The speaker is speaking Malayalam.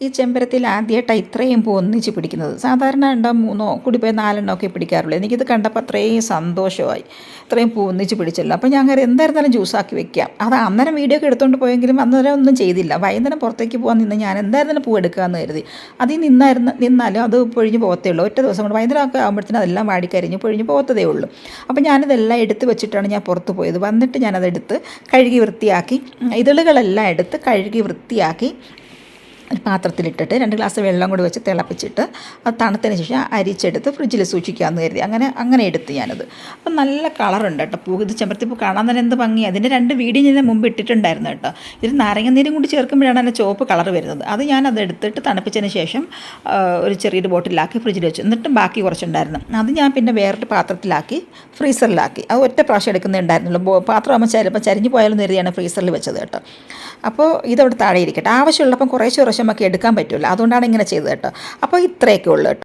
ഈ ചെമ്പരത്തിൽ ആദ്യമായിട്ടാണ് ഇത്രയും പൂ ഒന്നിച്ച് പിടിക്കുന്നത്. സാധാരണ ഉണ്ടോ മൂന്നോ കൂടിപ്പോയി നാലെണ്ണോ ഒക്കെ പിടിക്കാറുള്ളൂ. എനിക്കിത് കണ്ടപ്പോൾ അത്രയും സന്തോഷമായി. ഇത്രയും പൂ ഒന്നിച്ച് പിടിച്ചല്ലോ. അപ്പോൾ ഞാൻ അങ്ങനെ എന്തായിരുന്നാലും ജ്യൂസാക്കി വെക്കാം. അത് അന്നേരം വീഡിയോ ഒക്കെ എടുത്തുകൊണ്ട് പോയെങ്കിലും അന്നേരം ഒന്നും ചെയ്തില്ല. വൈകുന്നേരം പുറത്തേക്ക് പോകാൻ നിന്ന് ഞാൻ എന്തായിരുന്നാലും പൂ എടുക്കാമെന്ന് കരുതി. അതിൽ നിന്നായിരുന്നു നിന്നാലും അത് പൊഴിഞ്ഞ് പോകത്തേ ഉള്ളൂ ഒറ്റ ദിവസം കൊണ്ട് വൈകുന്നേരം ഒക്കെ ആകുമ്പോഴത്തേനും അതെല്ലാം വാടിക്കരിഞ്ഞ് പൊഴിഞ്ഞ് പോകത്തതേ ഉള്ളൂ. അപ്പോൾ ഞാനിതെല്ലാം എടുത്ത് വെച്ചിട്ടാണ് ഞാൻ പുറത്ത് പോയത്. വന്നിട്ട് ഞാനതെടുത്ത് കഴുകി വൃത്തിയാക്കി ഇതളുകളെല്ലാം എടുത്ത് കഴുകി വൃത്തിയാക്കി ഒരു പാത്രത്തിലിട്ടിട്ട് രണ്ട് ഗ്ലാസ് വെള്ളം കൂടി വെച്ച് തിളപ്പിച്ചിട്ട് അത് തണുത്തതിന് ശേഷം അരിച്ചെടുത്ത് ഫ്രിഡ്ജിൽ സൂക്ഷിക്കാമെന്ന് കരുതി. അങ്ങനെ അങ്ങനെ എടുത്ത് ഞാനത്. അപ്പം നല്ല കളറുണ്ട് കേട്ടോ. പൂ ഇത് ചെമ്പരത്തിപ്പൂ കാണാൻ തന്നെ എന്ത് ഭംഗി അതിന്റെ രണ്ട് വീഡിയോ ഞാൻ മുമ്പ് ഇട്ടിട്ടുണ്ടായിരുന്നു കേട്ടോ. ഇതിൽ നാരങ്ങനീരും കൂടി ചേർക്കുമ്പോഴാണ് അതിന്റെ ചുവപ്പ് കളർ വരുന്നത്. അത് ഞാനത് എടുത്തിട്ട് തണുപ്പിച്ചതിന് ശേഷം ഒരു ചെറിയൊരു ബോട്ടിലാക്കി ഫ്രിഡ്ജിൽ വെച്ചു. എന്നിട്ടും ബാക്കി കുറച്ചുണ്ടായിരുന്നു. അത് ഞാൻ പിന്നെ വേറൊരു പാത്രത്തിലാക്കി ഫ്രീസറിലാക്കി. അത് ഒറ്റ പ്രാവശ്യം എടുക്കുന്നേ പാത്രം ആകുമ്പോൾ ചിലപ്പോൾ ചരിഞ്ഞ് പോയാലും കരുതിയാണ് ഫ്രീസറിൽ വെച്ചത് കേട്ടോ. അപ്പോൾ ഇതവിടെ താഴെ ഇരിക്കട്ടെ. ആവശ്യമുള്ളപ്പം കുറേ നമുക്ക് എടുക്കാൻ പറ്റുമല്ലോ അതുകൊണ്ടാണ് ഇങ്ങനെ ചെയ്തത് കേട്ടോ. അപ്പോൾ ഇത്രയൊക്കെ ഉള്ളൂ കേട്ടോ.